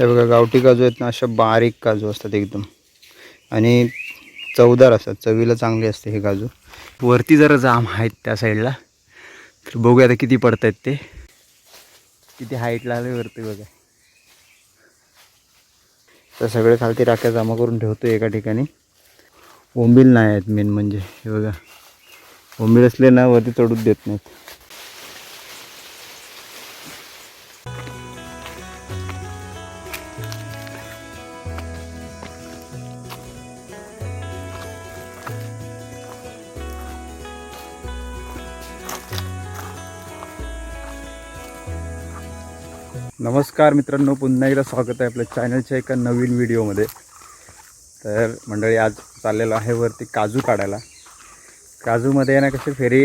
हे बघा गावठी काजू आहेत ना अशा बारीक काजू असतात एकदम. आणि चवदार असतात चवीला चांगली असते हे काजू. वरती जरा जाम आहेत त्या साईडला. तर बघूया आता किती पडत आहेत ते. किती हाईटला आले वरती बघा. तर सगळे खालती राख्या जमा करून ठेवतो एका ठिकाणी. ओंबील नाही आहेत मेन म्हणजे. हे बघा. ओंबील असले ना वरती चढूच देत नाहीत. नमस्कार मित्रांनो पुन्हा एकदा स्वागत आहे आपल्या चॅनलच्या एका नवीन व्हिडिओमध्ये तर मंडळी आज चाललेलो आहे वरती काजू काढायला. काजूमध्ये आहे ना कशी फेरी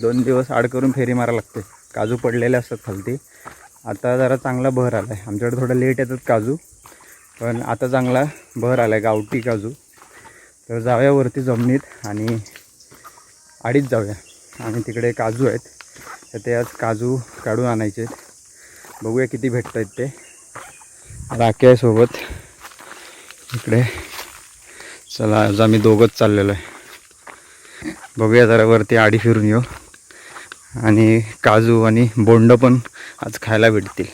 दोन दिवस आड करून फेरी मारा लागते. काजू पडलेले असतात खालती. आता जरा चांगला बहर आला आहे आमच्याकडे थोडं लेट येतात काजू पण आता चांगला बहर आला आहे गावठी काजू. तर जाऊया वरती जमिनीत आणि आडीच जाऊया. आणि तिकडे काजू आहेत. तर ते आज काजू काढून आणायचे आहेत. बघूया किती भेटत आहेत ते. राखे आहे सोबत. इकडे. चला आज आम्ही दोघंच चाललेलो आहे. बघूया जरा वरती आडी फिरून येऊ. आणि काजू आणि बोंड पण आज खायला भेटतील.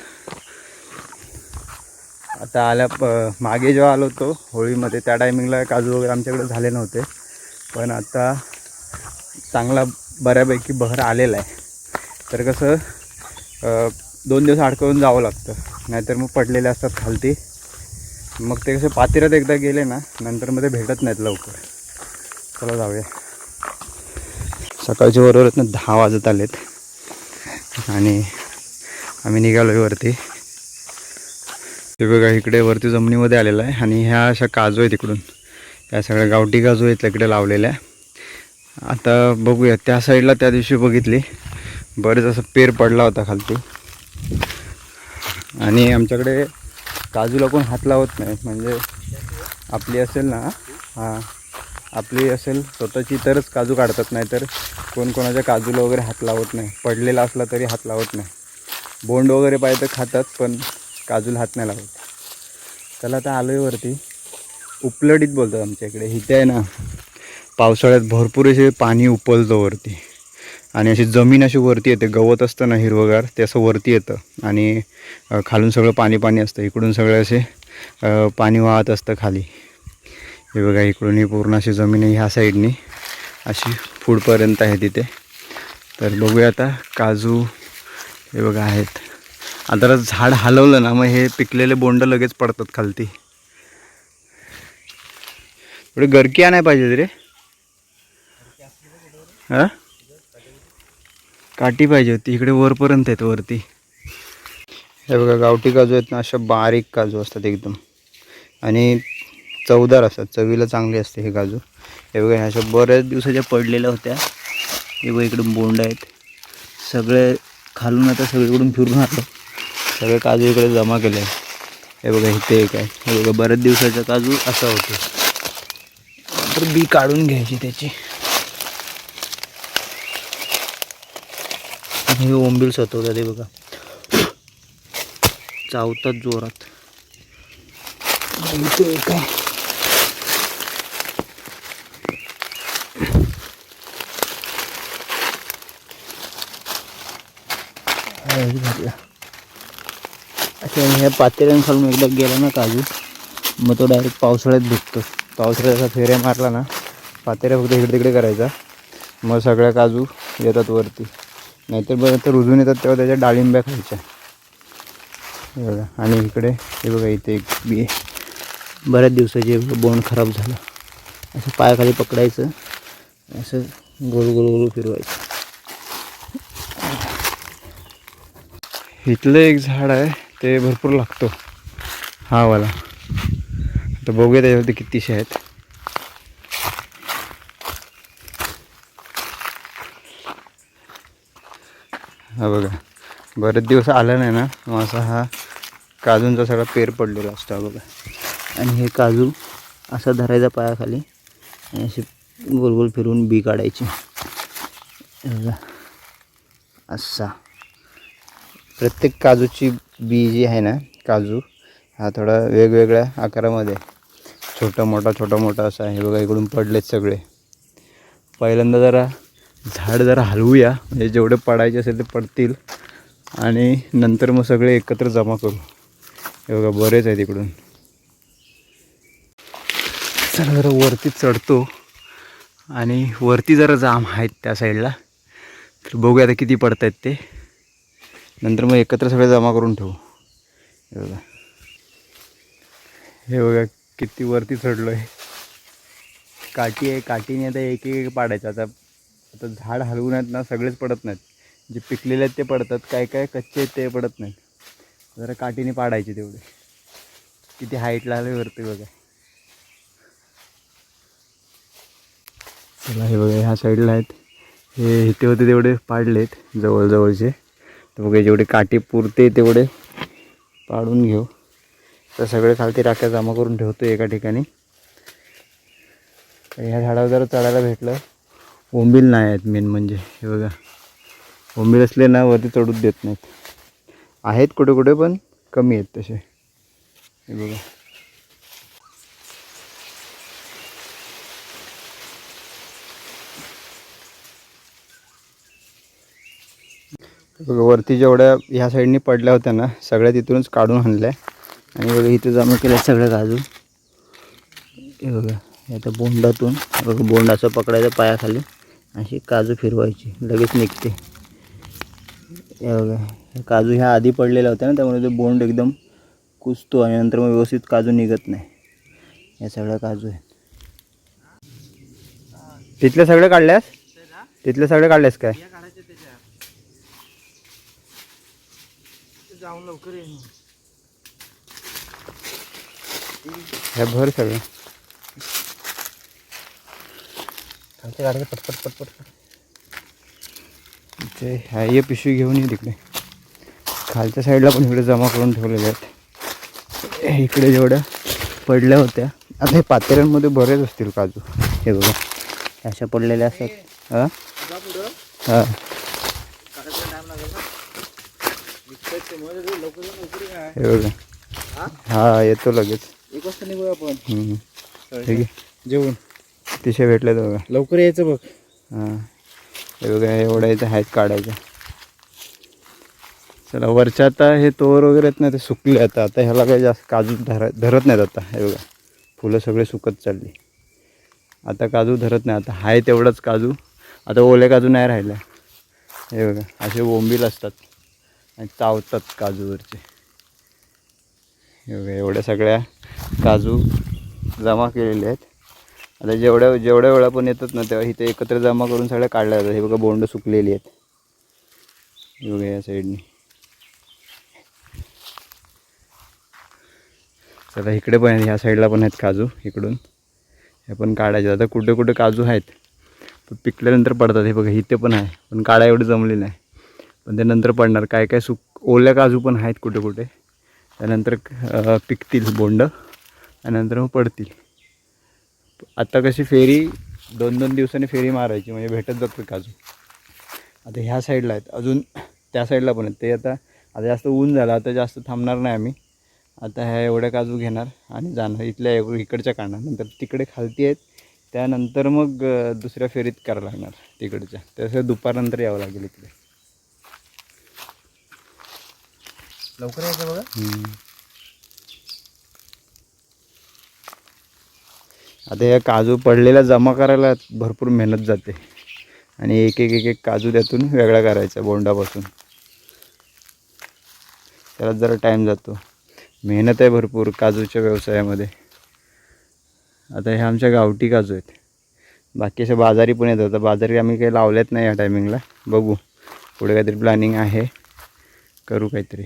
आता आल्या प मागे जेव्हा आलो होतो होळीमध्ये त्या टायमिंगला काजू वगैरे आमच्याकडे झाले नव्हते. पण आता चांगला बऱ्यापैकी बहर आलेला आहे. तर कसं दोन दिवस अडकवून जावं लागतं. नाहीतर मग पडलेले असतात खालती. मग ते कसे पातेऱ्यात एकदा गेले ना नंतर मध्ये भेटत नाहीत लवकर. चला जाऊया. सकाळच्या बरोबर ना दहा वाजत आलेत. आणि आम्ही निघालो आहे वरती. ते बघा इकडे वरती जमिनीमध्ये आलेलं आहे. आणि ह्या अशा काजू आहेत इकडून. या सगळ्या गावठी काजू आहेत इकडे लावलेल्या. आता बघूया त्या साईडला त्या दिवशी बघितली. बरेच असं पेर पडला होता खालती. आणि आमच्याकडे काजूला कोण हात लावत नाही म्हणजे आपली असेल ना हां आपली असेल स्वतःची तरच काजू काढतात नाही तर कोण कोणाच्या काजूला वगैरे हात लावत नाही पडलेला असला तरी हात लावत नाही. बोंड वगैरे पाहिजे तर खातात पण काजूला हात नाही लावत. त्याला आता आलो आहे वरती. उपलडीत बोलतात आमच्या इकडे. इथे आहे ना पावसाळ्यात भरपूर असे पाणी उपलतं वरती. आणि अशी जमीन अशी वरती येते गवत असतं ना हिरवगार ते असं वरती येतं. आणि खालून सगळं पाणी पाणी असतं इकडून सगळं असे पाणी वाहत असतं खाली. हे बघा इकडून ही पूर्ण अशी जमीन आहे ह्या साईडनी अशी फुडपर्यंत आहे तिथे. तर बघूया आता काजू हे बघा आहेत. आता जरा झाड हलवलं ना मग हे पिकलेले बोंड लगेच पडतात खालती. थोडी गरकी आणाय पाहिजे रे. हां? काठी पाहिजे होती. इकडे वरपर्यंत आहेत वरती. हे बघा गावठी काजू आहेत ना अशा बारीक काजू असतात एकदम. आणि चवदार असतात. चवीला चांगली असते हे काजू. हे बघा ह्या अशा बऱ्याच दिवसाच्या पडलेल्या होत्या. हे बघा इकडून बोंड आहेत. सगळे खालून आता सगळीकडून फिरून आलो. सगळे काजू इकडे जमा केले. हे बघा इथे एक आहे. हे बघा बऱ्याच दिवसाचा काजू असा होतो. तर बी काढून घ्यायची त्याची. हे ओंबील सतवतात हे बघा. चावतात जोरात. काय अच्छा ह्या पातेऱ्यांखालून एकदा गेला ना काजू? मग तो डायरेक्ट पावसाळ्यात भेटतो. पावसाळ्याचा फेऱ्या मारला ना पातेऱ्या फक्त इकडे तिकडे करायचा. मग सगळ्या काजू येतात वरती. नाहीतर बरं तर रुजून येतात तेव्हा त्याच्या डाळिंब्या खायच्या. बघा आणि इकडे हे बघा इथे एक बी बऱ्याच दिवसाचे बोंड खराब झालं. असं पायाखाली पकडायचं असं गोल गोल गोल फिरवायचं. इथलं एक झाड आहे ते भरपूर लागतो. हा वाला. आता बघूया त्याच्यावरती कितीशे आहेत. हा बघा. बरेच दिवस आला नाही ना मग असा हा काजूंचा सगळा पेर पडलेला असतो हा बघा. आणि हे काजू असा धरायचा पायाखाली आणि असे गोल गोल फिरून बी काढायची. बघा. असा. प्रत्येक काजूची बी जी आहे ना काजू हा थोडा वेगवेगळ्या आकारामध्ये छोटा मोठा छोटा मोठा असा आहे. हे बघा इकडून पडलेत सगळे. पहिल्यांदा जरा झाड जरा हलवूया. म्हणजे जेवढे पडायचे असेल ते पडतील. आणि नंतर मग सगळे एकत्र जमा करू. हे बघा बरेच आहे तिकडून चला जरा वरती चढतो. आणि वरती जरा जाम आहेत त्या साईडला. तर बघूया आता किती पडत आहेत ते. नंतर मग एकत्र सगळे जमा करून ठेवू. हे बघा. हे बघा किती वरती चढलो आहे काठी आहे काठीने आता एक एक पाडायचं. आता आता झाड हलवून आहेत ना सगळेच पडत नाहीत. जे पिकलेले आहेत ते पडतात काय काय कच्चे आहेत ते पडत नाहीत. जरा काठीने पाडायचे तेवढे. किती हाईटला आले वरती बघा. चला हे बघा ह्या साईडला आहेत. हे इथे होते तेवढे पाडलेत जवळजवळचे. तर बघा जेवढे काठी पुरते तेवढे पाडून घेऊ. तर सगळे खालती राख्या जमा करून ठेवतो एका ठिकाणी. तर ह्या झाडावर जरा चढायला भेटलं. ओंबील नाही आहेत मेन म्हणजे. हे बघा. ओंबील असले ना वरती चढूच देत नाहीत. आहेत कुठे कुठे पण कमी आहेत तसे. हे बघा. बघा वरती जेवढ्या ह्या साईडनी पडल्या होत्या ना सगळ्या तिथूनच काढून आणल्या. आणि बघा इथे जमा केल्या सगळ्या काजू हे बघा हे आता बोंडातून. बघा बोंड असं पकडायचं पायाखाली. अशी काजू फिरवायची. लगेच निघते. हे हे काजू ह्या आधी पडलेल्या होत्या ना त्यामुळे ते बोंड एकदम कुसतो आणि नंतर मग व्यवस्थित काजू निघत नाही. या सगळ्या काजू आहेत तिथल्या सगळ्या काढल्यास? तिथल्या सगळ्या काढल्यास काय? जाऊन लवकर ह्या भर सगळं. खालच्या गाडीचं पटपट पटपट ते ह्या ये पिशवी घेऊन ये तिकडे. खालच्या साईडला पण इकडे जमा करून ठेवलेले आहेत. इकडे जेवढ्या पडल्या होत्या आता हे पातेऱ्यांमध्ये बरेच असतील काजू. हे बघा. अशा पडलेल्या असतात. हां? हां. हे बघा. येतो लगेच. एक वाजता निघूया आपण. ठीक आहे. जेवण तिशे भेटले बघा. लवकर यायचं बघ. हां. हे बघा इथे आहेत काढायच्या चला वरच्या आता हे तोवर वगैरे आहेत ना ते सुकले आता. आता ह्याला काही जास्त काजू धर धरत नाहीत आता. हे बघा फुलं सगळे सुकत चालली. आता काजू धरत नाही. आता आहे तेवढंच काजू. आता ओले काजू नाही राहिला. हे बघा असे बोंबील असतात. आणि चावतात काजूवरचे. हे बघा एवढ्या सगळ्या काजू जमा केलेल्या आहेत. आता जेवढ्या जेवढ्या वेळा पण येतात ना तेव्हा इथे एकत्र जमा करून सगळ्या काढल्या जातात. हे बघा बोंड सुकलेली आहेत. हे बघा या साईडनी चला इकडे पण आहेत ह्या साईडला पण आहेत काजू इकडून. हे पण काढायचे. आता कुठे कुठे काजू आहेत पण पिकल्यानंतर पडतात. हे बघा इथे पण आहे. पण काढा एवढं जमले नाही पण ते नंतर पडणार. काय काय सुक ओल्या काजू पण आहेत कुठे कुठे. त्यानंतर पिकतील बोंड. आणि नंतर मग पडतील. आता कशी फेरी दोन दोन दिवसांनी फेरी मारायची म्हणजे भेटत जातं काजू आता ह्या साईडला आहेत. अजून त्या साईडला पण आहेत. ते आता आता जास्त ऊन झालं आता जास्त थांबणार नाही आम्ही. आता ह्या एवढ्या काजू घेणार आणि जाणार इथल्या इकडच्या काढणार नंतर तिकडे खालती आहेत. त्यानंतर मग दुसऱ्या फेरीत करायला लागणार तिकडच्या. तसं दुपारनंतर यावं लागेल इकडे. लवकर यायचं बघा. आता या काजू पडलेल्या जमा करायला भरपूर मेहनत जाते. आणि एक एक एक एक काजू त्यातून वेगळा करायचा बोंडापासून. त्याला जरा टाईम जातो. मेहनत आहे भरपूर काजूच्या व्यवसायामध्ये. आता हे आमच्या गावठी काजू आहेत. बाकी असे बाजारी पण येतात. आता बाजारी आम्ही काही लावल्यात नाही या टायमिंगला बघू. पुढे काहीतरी प्लॅनिंग आहे. करू काहीतरी.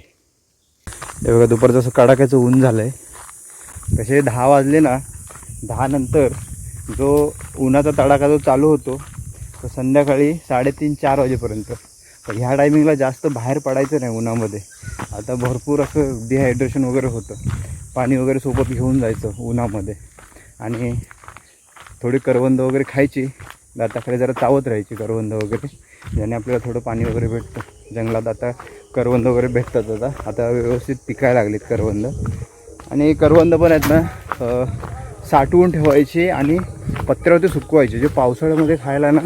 हे बघा दुपारचं असं कडाक्याचं ऊन झालं आहे कसे दहा वाजले ना दहानंतर जो उन्हाचा तडाखा जो चालू होतो तो संध्याकाळी साडेतीन चार वाजेपर्यंत. तर ह्या टायमिंगला जास्त बाहेर पडायचं नाही उन्हामध्ये. आता भरपूर असं डिहायड्रेशन वगैरे होतं. पाणी वगैरे सोबत घेऊन जायचं उन्हामध्ये. आणि थोडी करवंद वगैरे खायची. दाताखाली जरा चावत राहायची करवंद वगैरे ज्याने आपल्याला थोडं पाणी वगैरे भेटतं. जंगलात आता करवंद वगैरे भेटतात आता. आता व्यवस्थित पिकायला लागलीत करवंद. आणि करवंद पण आहेत ना साठवून ठेवायचे आणि पत्र्यावरती सुकवायचे. जे पावसाळ्यामध्ये खायला ना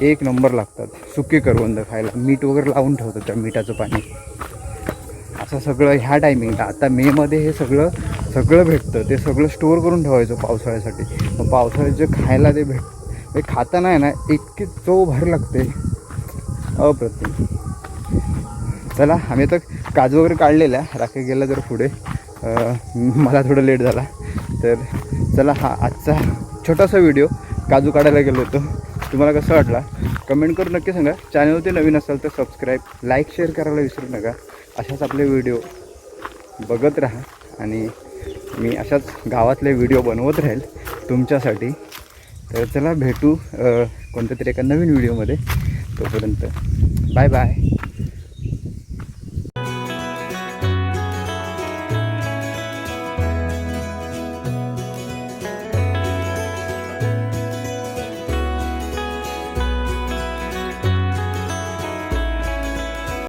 एक नंबर लागतात. सुके करवंद खायला. मीठ वगैरे लावून ठेवतात त्या मिठाचं पाणी. असं सगळं ह्या टायमिंगला आता मेमध्ये हे सगळं सगळं भेटतं. ते सगळं स्टोअर करून ठेवायचं पावसाळ्यासाठी. मग पावसाळ्यात जे खायला ते भेट ते खाताना आहे ना इतकी चव भारी लागते. अप्रतिम. चला आम्ही आता काजू वगैरे काढलेल्या. राखे गेला तर पुढे. मला थोडं लेट झाला. तर चला हा आजचा छोटासा व्हिडिओ काजू काढायला गेलो होतो. तुम्हाला कसं वाटला? कमेंट करून नक्की सांगा. चॅनलवरती नवीन असाल तर सबस्क्राईब लाईक शेअर करायला विसरू नका. अशाच आपले व्हिडिओ बघत राहा आणि मी अशाच गावातले व्हिडिओ बनवत राहील तुमच्यासाठी. तर चला भेटू कोणत्या तरी एका नवीन व्हिडिओमध्ये तोपर्यंत बाय बाय